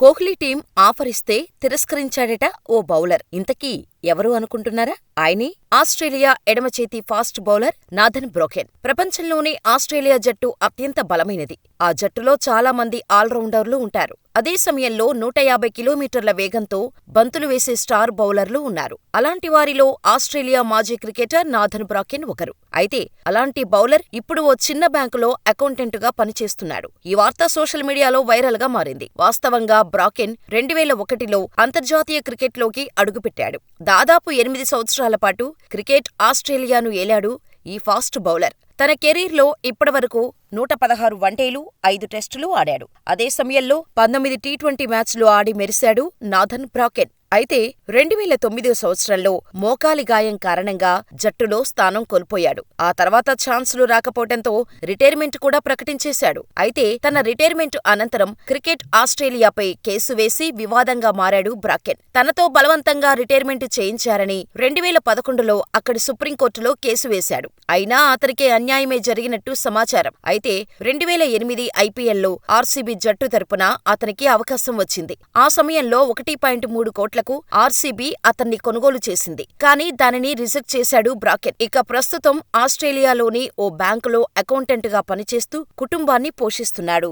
Kohli team ఆఫరిస్తే తిరస్కరించాడట ఓ బౌలర్. ఇంతకీ ఎవరు అనుకుంటున్నారా? ఆయనే ఆస్ట్రేలియా ఎడమ చేతి ఫాస్ట్ బౌలర్ నాథన్ బ్రోకెన్ ప్రపంచంలోనే ఆస్ట్రేలియా జట్టు అత్యంత బలమైనది. ఆ జట్టులో చాలా మంది ఆల్రౌండర్లు ఉంటారు. అదే సమయంలో నూట యాభై కిలోమీటర్ల వేగంతో బంతులు వేసే స్టార్ బౌలర్లు ఉన్నారు. అలాంటి వారిలో ఆస్ట్రేలియా మాజీ క్రికెటర్ నాథన్ బ్రాకెన్ ఒకరు. అయితే అలాంటి బౌలర్ ఇప్పుడు ఓ చిన్న బ్యాంకులో అకౌంటెంటుగా పనిచేస్తున్నాడు. ఈ వార్త సోషల్ మీడియాలో వైరల్గా మారింది. వాస్తవంగా బ్రాకెన్ రెండువేల ఒకటిలో అంతర్జాతీయ క్రికెట్లోకి అడుగుపెట్టాడు. దాదాపు ఎనిమిది సంవత్సరాల పాటు క్రికెట్ ఆస్ట్రేలియాను ఏలాడు ఈ ఫాస్ట్ బౌలర్. తన కెరీర్లో ఇప్పటివరకు నూట పదహారు వన్డేలు, ఐదు టెస్టులు ఆడాడు. అదే సమయంలో పంతొమ్మిది టీ ట్వంటీ మ్యాచ్లు ఆడి మెరిశాడు నాథన్ బ్రాకెన్. అయితే రెండువేల తొమ్మిదో సంవత్సరంలో మోకాలి గాయం కారణంగా జట్టులో స్థానం కోల్పోయాడు. ఆ తర్వాత ఛాన్సులు రాకపోవటంతో రిటైర్మెంట్ కూడా ప్రకటించేశాడు. అయితే తన రిటైర్మెంట్ అనంతరం క్రికెట్ ఆస్ట్రేలియాపై కేసు వేసి వివాదంగా మారాడు బ్రాకెన్. తనతో బలవంతంగా రిటైర్మెంట్ చేయించారని రెండువేల పదకొండులో అక్కడి సుప్రీంకోర్టులో కేసు వేశాడు. అయినా అతనికి అన్యాయమే జరిగినట్టు సమాచారం. అయితే రెండువేల ఎనిమిది ఐపీఎల్లో ఆర్సీబీ జట్టు తరపున అతనికి అవకాశం వచ్చింది. ఆ సమయంలో ఒకటి పాయింట్ మూడు కోట్ల కోట్లకు ఆర్సీబీ అతన్ని కొనుగోలు చేసింది. కానీ దానిని రిజెక్ట్ చేశాడు బ్రాకెన్. ఇక ప్రస్తుతం ఆస్ట్రేలియాలోని ఓ బ్యాంకులో అకౌంటెంట్గా పనిచేస్తూ కుటుంబాన్ని పోషిస్తున్నాడు.